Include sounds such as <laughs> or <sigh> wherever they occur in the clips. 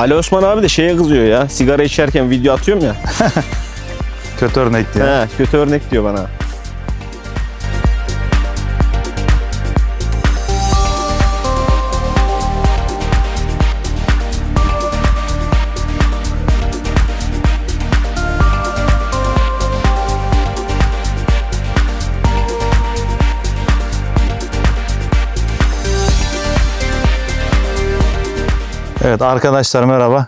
Ali Osman abi de şeye kızıyor ya. Sigara içerken video atıyorum ya. <laughs> Kötü örnek diye. He, kötü örnek diyor bana. Evet arkadaşlar merhaba.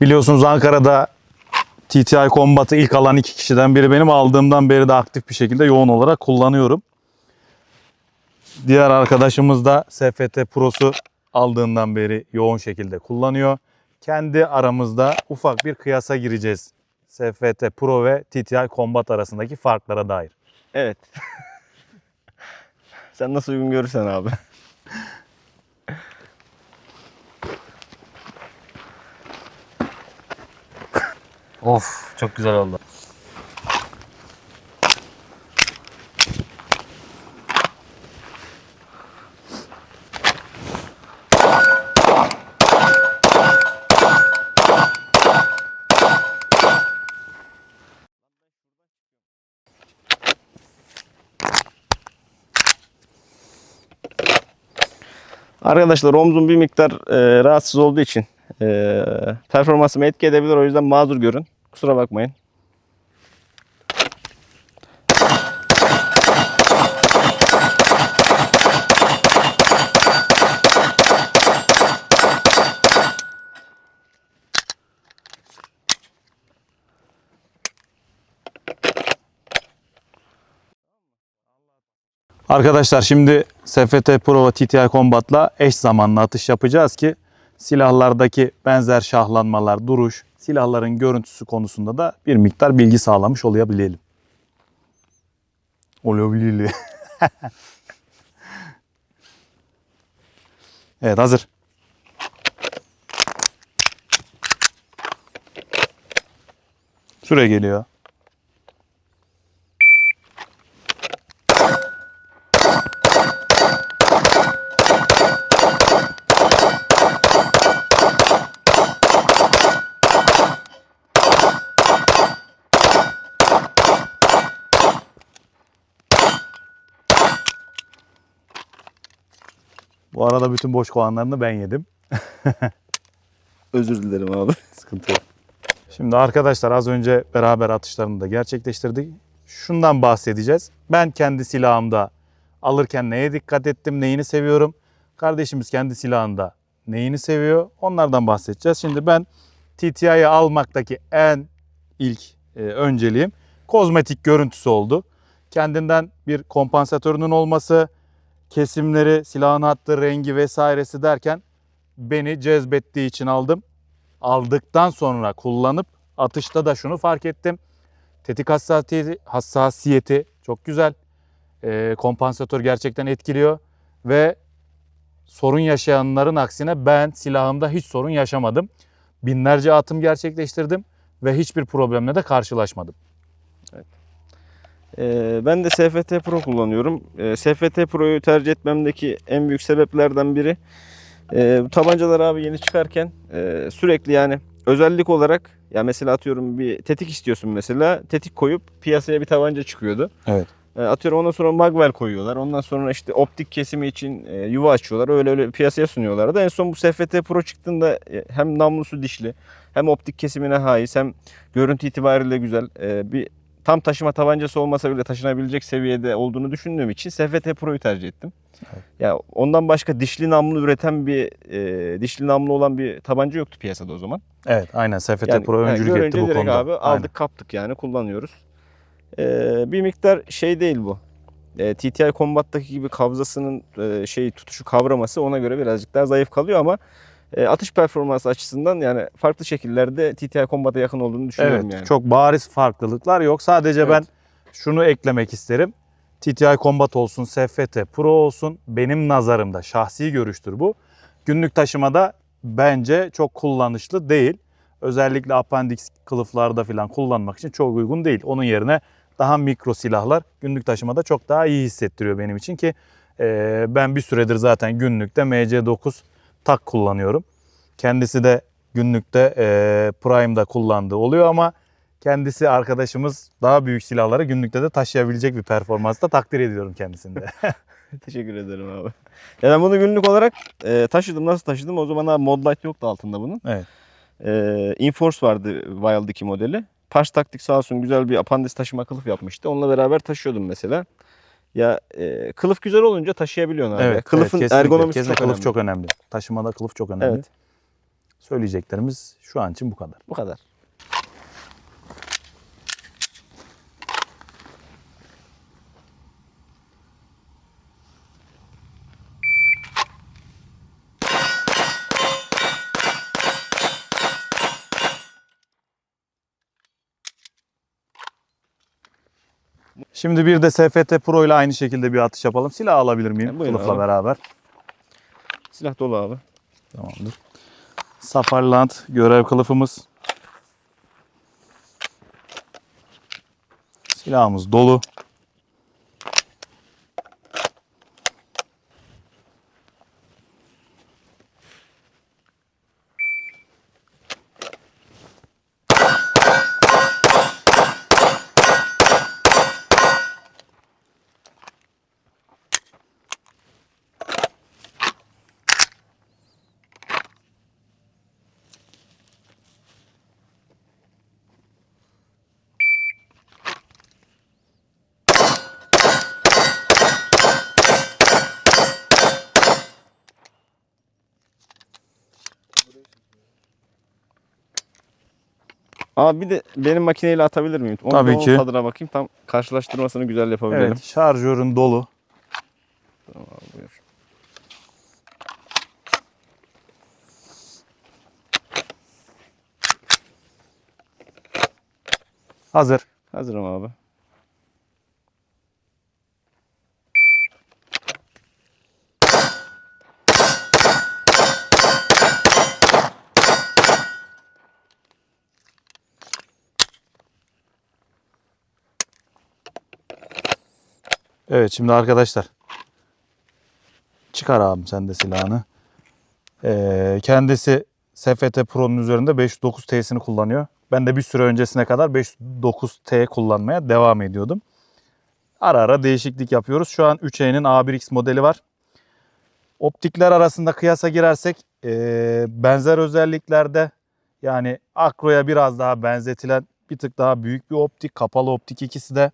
Biliyorsunuz Ankara'da TTI Combat'ı ilk alan iki kişiden biri benim. Aldığımdan beri de aktif bir şekilde yoğun olarak kullanıyorum. Diğer arkadaşımız da SFT Pro'su aldığından beri yoğun şekilde kullanıyor. Kendi aramızda ufak bir kıyasa gireceğiz. SFT Pro ve TTI Combat arasındaki farklara dair. Evet. <laughs> Sen nasıl uygun görürsen abi. <laughs> Of çok güzel oldu. Arkadaşlar omzum bir miktar e, rahatsız olduğu için e, performansımı etki edebilir. O yüzden mazur görün. Kusura bakmayın. Arkadaşlar şimdi SFT Pro ve TTI Combat'la eş zamanlı atış yapacağız ki silahlardaki benzer şahlanmalar, duruş, silahların görüntüsü konusunda da bir miktar bilgi sağlamış olabilelim. Olabilelim. <laughs> evet hazır. Süre geliyor. Arada bütün boş kovanlarını ben yedim. Özür dilerim abi. <laughs> Sıkıntı yok. Şimdi arkadaşlar az önce beraber atışlarını da gerçekleştirdik. Şundan bahsedeceğiz. Ben kendi silahımda alırken neye dikkat ettim, neyini seviyorum. Kardeşimiz kendi silahında neyini seviyor onlardan bahsedeceğiz. Şimdi ben TTI'yi almaktaki en ilk e, önceliğim kozmetik görüntüsü oldu. Kendinden bir kompansatörünün olması, kesimleri, silahın hattı, rengi vesairesi derken beni cezbettiği için aldım. Aldıktan sonra kullanıp atışta da şunu fark ettim. Tetik hassasiyeti, hassasiyeti çok güzel. Ee, kompansatör gerçekten etkiliyor ve sorun yaşayanların aksine ben silahımda hiç sorun yaşamadım. Binlerce atım gerçekleştirdim ve hiçbir problemle de karşılaşmadım. E, ben de SFT Pro kullanıyorum. E, SFT Pro'yu tercih etmemdeki en büyük sebeplerden biri e, bu tabancalar abi yeni çıkarken e, sürekli yani özellik olarak ya mesela atıyorum bir tetik istiyorsun mesela tetik koyup piyasaya bir tabanca çıkıyordu. Evet. E, atıyorum ondan sonra magwell koyuyorlar. Ondan sonra işte optik kesimi için yuva açıyorlar. Öyle öyle piyasaya sunuyorlardı. En son bu SFT Pro çıktığında hem namlusu dişli hem optik kesimine haiz hem görüntü itibariyle güzel. Bir tam taşıma tabancası olmasa bile taşınabilecek seviyede olduğunu düşündüğüm için SFT Pro'yu tercih ettim. Ya ondan başka dişli namlu üreten bir e, dişli namlu olan bir tabanca yoktu piyasada o zaman. Evet aynen SFT Yani, Pro yani öncülük görünce etti bu konuda. abi aldık Aynen. kaptık yani kullanıyoruz. Ee, bir miktar şey değil bu. Ee, TTI Combat'taki gibi kabzasının e, şey tutuşu kavraması ona göre birazcık daha zayıf kalıyor ama e, atış performansı açısından yani farklı şekillerde TTI Combat'a yakın olduğunu düşünüyorum Evet, yani. çok bariz farklılıklar yok. Sadece Evet. ben şunu eklemek isterim. TTI Combat olsun, SFT Pro olsun benim nazarımda şahsi görüştür bu. Günlük taşımada bence çok kullanışlı değil. Özellikle appendix kılıflarda falan kullanmak için çok uygun değil. Onun yerine daha mikro silahlar günlük taşımada çok daha iyi hissettiriyor benim için ki e, ben bir süredir zaten günlükte MC9 tak kullanıyorum. Kendisi de günlükte e, Prime'da kullandığı oluyor ama kendisi arkadaşımız daha büyük silahları günlükte de taşıyabilecek bir performansta takdir ediyorum kendisinde. <laughs> Teşekkür ederim abi. Ya ben bunu günlük olarak e, taşıdım. Nasıl taşıdım? O zaman abi Modlight yoktu altında bunun. Evet. E, Inforce vardı Wild 2 modeli. Paş taktik sağ olsun güzel bir apandis taşıma kılıf yapmıştı. Onunla beraber taşıyordum mesela. Ya e, kılıf güzel olunca taşıyabiliyorsun abi. evet, Kılıfın evet, kesinlikle. ergonomisi Kesinlikle çok kılıf önemli. çok önemli. Taşımada kılıf çok önemli. Evet. Söyleyeceklerimiz şu an için bu kadar. Bu kadar. Şimdi bir de SFT Pro ile aynı şekilde bir atış yapalım. Silah alabilir miyim? Ya, buyurun Kılıfla abi. beraber. Silah dolu abi. Tamamdır. Safarland görev kılıfımız. Silahımız dolu. Abi bir de benim makineyle atabilir miyim? Onu, Tabii onun ki. tadına bakayım. Tam karşılaştırmasını güzel yapabilirim. Evet, şarjörün dolu. Buyur. Hazır. Hazırım abi. Evet şimdi arkadaşlar. Çıkar abim sen de silahını. Ee, kendisi SFT Pro'nun üzerinde 509T'sini kullanıyor. Ben de bir süre öncesine kadar 509T kullanmaya devam ediyordum. Ara ara değişiklik yapıyoruz. Şu an 3E'nin A1X modeli var. Optikler arasında kıyasa girersek ee, benzer özelliklerde yani Akro'ya biraz daha benzetilen bir tık daha büyük bir optik. Kapalı optik ikisi de.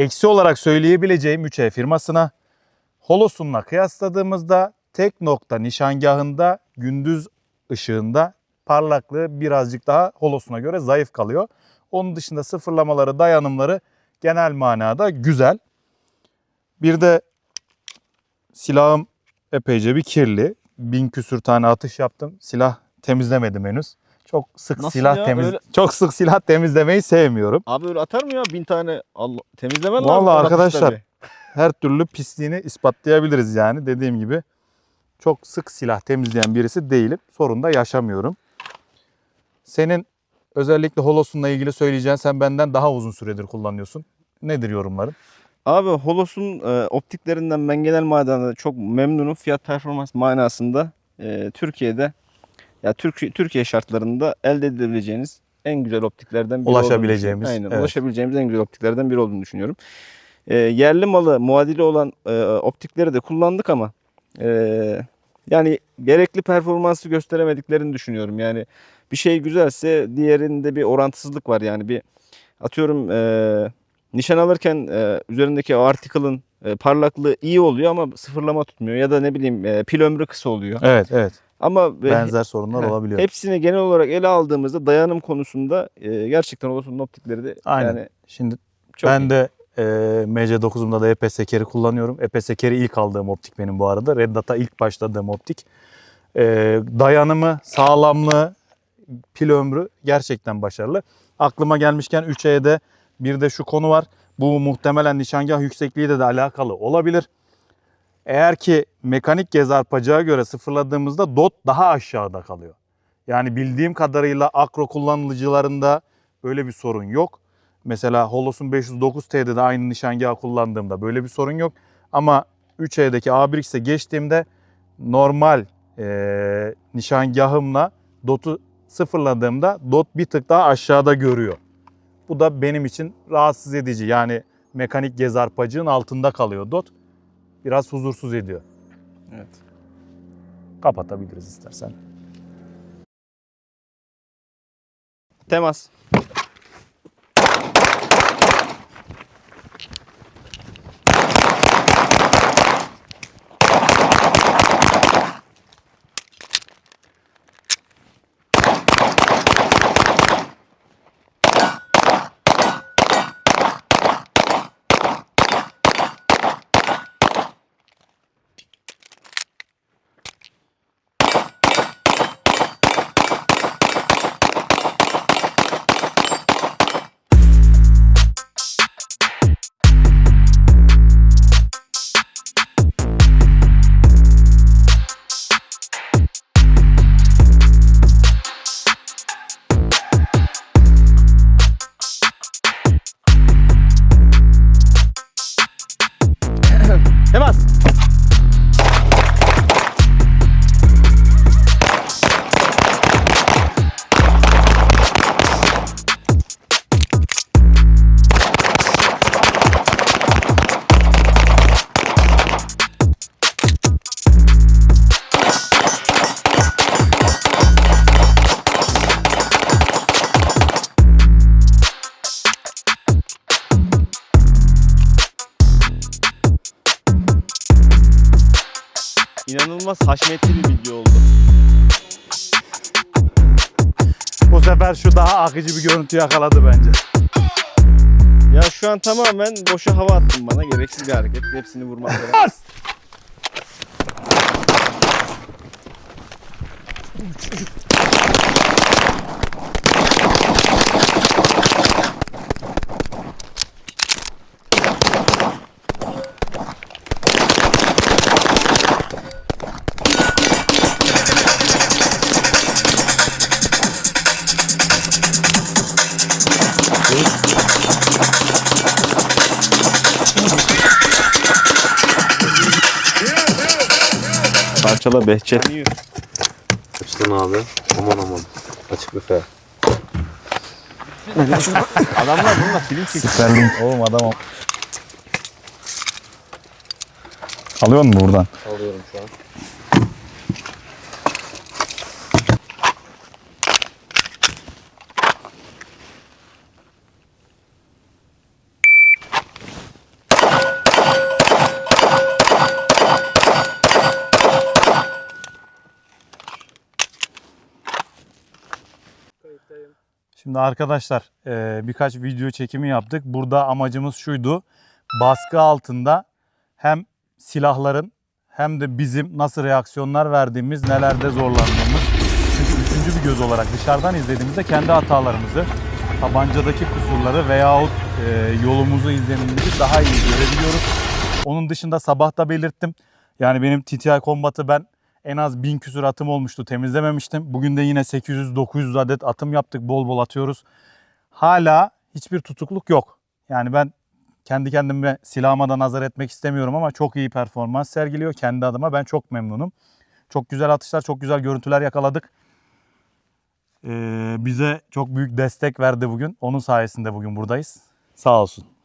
Eksi olarak söyleyebileceğim 3E firmasına Holosun'la kıyasladığımızda tek nokta nişangahında gündüz ışığında parlaklığı birazcık daha Holosun'a göre zayıf kalıyor. Onun dışında sıfırlamaları, dayanımları genel manada güzel. Bir de silahım epeyce bir kirli. Bin küsür tane atış yaptım. Silah temizlemedim henüz. Çok sık Nasıl silah ya? temiz Öyle- çok sık silah temizlemeyi sevmiyorum. Abi öyle atar mı ya bin tane Allah temizlemen lazım. Vallahi arkadaşlar, <laughs> her türlü pisliğini ispatlayabiliriz yani. Dediğim gibi çok sık silah temizleyen birisi değilim. Sorun da yaşamıyorum. Senin özellikle Holosun'la ilgili söyleyeceğin sen benden daha uzun süredir kullanıyorsun. Nedir yorumların? Abi Holos'un e, optiklerinden ben genel manada çok memnunum. Fiyat performans manasında e, Türkiye'de ya Türkiye Türkiye şartlarında elde edebileceğiniz en güzel optiklerden biri Ulaşabileceğimiz. Aynen, evet. ulaşabileceğimiz en güzel optiklerden biri olduğunu düşünüyorum. E, yerli malı muadili olan e, optikleri de kullandık ama e, yani gerekli performansı gösteremediklerini düşünüyorum. Yani bir şey güzelse diğerinde bir orantısızlık var yani bir atıyorum e, nişan alırken e, üzerindeki o article'ın e, parlaklığı iyi oluyor ama sıfırlama tutmuyor ya da ne bileyim e, pil ömrü kısa oluyor. Evet, evet. Ama Benzer sorunlar Heh, olabiliyor. hepsini genel olarak ele aldığımızda dayanım konusunda e, gerçekten Olos'un optikleri de Aynen. yani Şimdi çok ben iyi. de e, MC9'umda da EPS Carry kullanıyorum. EPS Carry ilk aldığım optik benim bu arada. Red Dot'a ilk başladığım optik. E, dayanımı, sağlamlığı, pil ömrü gerçekten başarılı. Aklıma gelmişken 3E'de bir de şu konu var. Bu muhtemelen nişangah yüksekliği de, de alakalı olabilir. Eğer ki mekanik gez arpacağa göre sıfırladığımızda dot daha aşağıda kalıyor. Yani bildiğim kadarıyla akro kullanıcılarında böyle bir sorun yok. Mesela Holos'un 509T'de de aynı nişangahı kullandığımda böyle bir sorun yok. Ama 3E'deki A1X'e geçtiğimde normal e, nişangahımla Dot'u sıfırladığımda dot bir tık daha aşağıda görüyor. Bu da benim için rahatsız edici. Yani mekanik gez arpacığın altında kalıyor dot. Biraz huzursuz ediyor. Evet. Kapatabiliriz istersen. Temas. Haşmetli bir video oldu. Bu sefer şu daha akıcı bir görüntü yakaladı bence. Ya şu an tamamen boşa hava attın bana. Gereksiz bir hareket. Hepsini vurmak <laughs> lazım. Parçala Behçet. Açtın abi. Aman aman. Açık büfe. Adamlar bununla film çekiyor. Süperlink. Oğlum adam Alıyor mu buradan? Alıyorum şu an. Şimdi arkadaşlar e, birkaç video çekimi yaptık. Burada amacımız şuydu. Baskı altında hem silahların hem de bizim nasıl reaksiyonlar verdiğimiz, nelerde zorlandığımız. Çünkü üçüncü bir göz olarak dışarıdan izlediğimizde kendi hatalarımızı, tabancadaki kusurları veyahut e, yolumuzu izlememizi daha iyi görebiliyoruz. Onun dışında sabah da belirttim. Yani benim TTI Combat'ı ben en az 1000 küsur atım olmuştu temizlememiştim. Bugün de yine 800-900 adet atım yaptık bol bol atıyoruz. Hala hiçbir tutukluk yok. Yani ben kendi kendime silahıma da nazar etmek istemiyorum ama çok iyi performans sergiliyor. Kendi adıma ben çok memnunum. Çok güzel atışlar, çok güzel görüntüler yakaladık. Ee, bize çok büyük destek verdi bugün. Onun sayesinde bugün buradayız. Sağ olsun.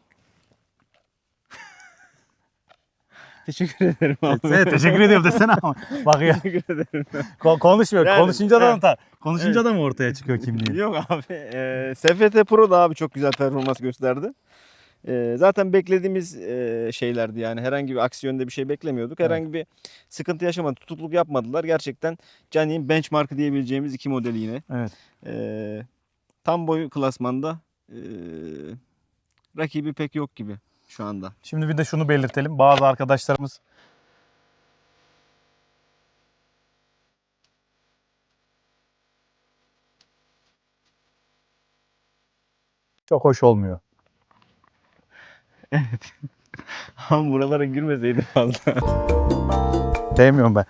Teşekkür ederim abi. Evet, teşekkür ediyorum desene ama. Bak ya Teşekkür ederim. ko- konuşmuyor. Yani, Konuşunca da evet. unutar. Konuşunca Evet. da mı ortaya çıkıyor kimliği? Yok abi. E, SFT Pro da abi çok güzel performans gösterdi. E, zaten beklediğimiz e, şeylerdi yani. Herhangi bir aksiyonda bir şey beklemiyorduk. Herhangi bir sıkıntı yaşamadı. Tutukluk yapmadılar. Gerçekten Canik'in benchmarkı diyebileceğimiz iki modeli yine. Evet. E, tam boy klasmanda e, rakibi pek yok gibi şu anda. Şimdi bir de şunu belirtelim. Bazı arkadaşlarımız çok hoş olmuyor. <laughs> Ama buralara girmeseydi fazla. Sevmiyorum ben.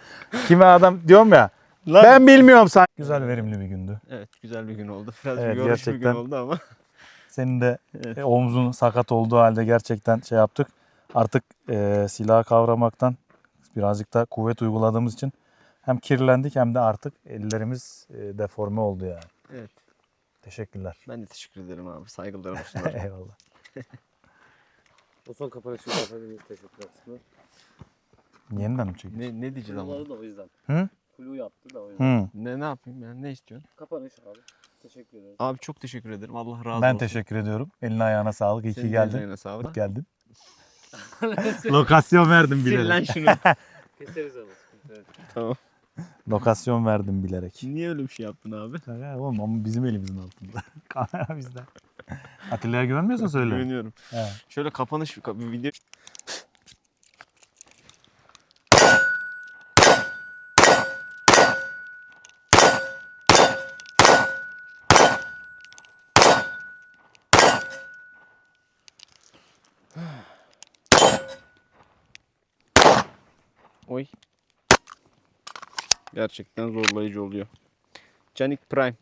Kime adam diyorum ya. Lan. Ben bilmiyorum sen. Güzel verimli bir gündü. Evet güzel bir gün oldu. Biraz Evet, bir yorucu bir gün gerçekten. oldu ama. Senin de Evet. e, omzun sakat olduğu halde gerçekten şey yaptık. Artık e, silah kavramaktan birazcık da kuvvet uyguladığımız için Hem kirlendik hem de artık ellerimiz e, deforme oldu yani. Evet. Teşekkürler. Ben de teşekkür ederim abi. Saygılarımı <laughs> sunarım. Eyvallah. O son kapanışı yapabiliriz. Teşekkürler. Yeniden mi çekiyorsun? ne, ne diyeceğiz ama? Da o yüzden. Hı? Kulu yaptı da o yüzden. Hı. Ne, ne yapayım ben? Ne istiyorsun? Kapanış abi. Teşekkür ederim. Abi çok teşekkür ederim. Allah razı Ben olsun. teşekkür ediyorum. Eline ayağına sağlık. İyi ki Senin de geldin. emeğine sağlık. Geldin. <laughs> Lokasyon verdim Sil lan bilerek. şunu. <laughs> Keseriz ama tamam. Lokasyon verdim bilerek. Niye öyle bir şey yaptın abi? Şaka oğlum ama bizim elimizin altında. <laughs> Kamera bizde. Atilla'ya güvenmiyorsan söyle. Güveniyorum. He. Şöyle kapanış bir video. Gerçekten zorlayıcı oluyor. Canik Prime.